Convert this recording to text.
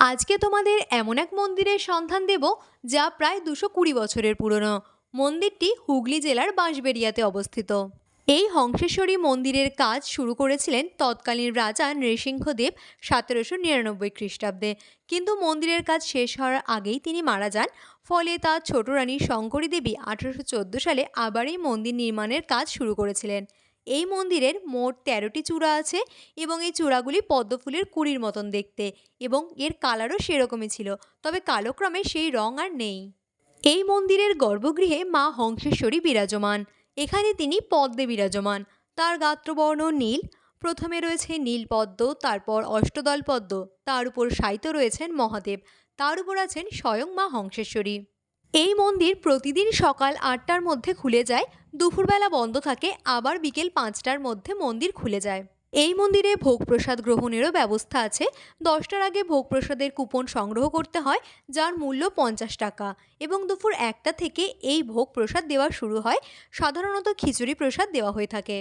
আজকে তোমাদের এমন এক মন্দিরের সন্ধান দেব যা প্রায় দুশো কুড়ি বছরের পুরনো। মন্দিরটি হুগলি জেলার বাঁশবেড়িয়াতে অবস্থিত। এই হংসেশ্বরী মন্দিরের কাজ শুরু করেছিলেন তৎকালীন রাজা নৃসিংহদেব সতেরোশো নিরানব্বই খ্রিস্টাব্দে। কিন্তু মন্দিরের কাজ শেষ হওয়ার আগেই তিনি মারা যান। ফলে তার ছোট রানী শঙ্করী দেবী আঠারোশো চোদ্দ সালে আবার এই মন্দির নির্মাণের কাজ শুরু করেছিলেন। এই মন্দিরের মোট তেরোটি চূড়া আছে এবং এই চূড়াগুলি পদ্মফুলের কুড়ির মতন দেখতে এবং এর কালারও সেরকমই ছিল, তবে কালক্রমে সেই রং আর নেই। এই মন্দিরের গর্ভগৃহে মা হংসেশ্বরী বিরাজমান। এখানে তিনি পদ্মে বিরাজমান। তার গাত্রবর্ণ নীল, প্রথমে রয়েছে নীল পদ্ম তারপর অষ্টদল পদ্ম তার উপর শায়িত রয়েছেন মহাদেব, তার উপর আছেন স্বয়ং মা হংসেশ্বরী। এই মন্দির প্রতিদিন সকাল আটটার মধ্যে খুলে যায়, দুপুরবেলা বন্ধ থাকে, আবার বিকেল পাঁচটার মধ্যে মন্দির খুলে যায়। এই মন্দিরে ভোগ প্রসাদ গ্রহণেরও ব্যবস্থা আছে। দশটার আগে ভোগ প্রসাদের কুপন সংগ্রহ করতে হয়, যার মূল্য পঞ্চাশ টাকা এবং দুপুর একটা থেকে এই ভোগ প্রসাদ দেওয়া শুরু হয়। সাধারণত খিচুড়ি প্রসাদ দেওয়া হয়ে থাকে।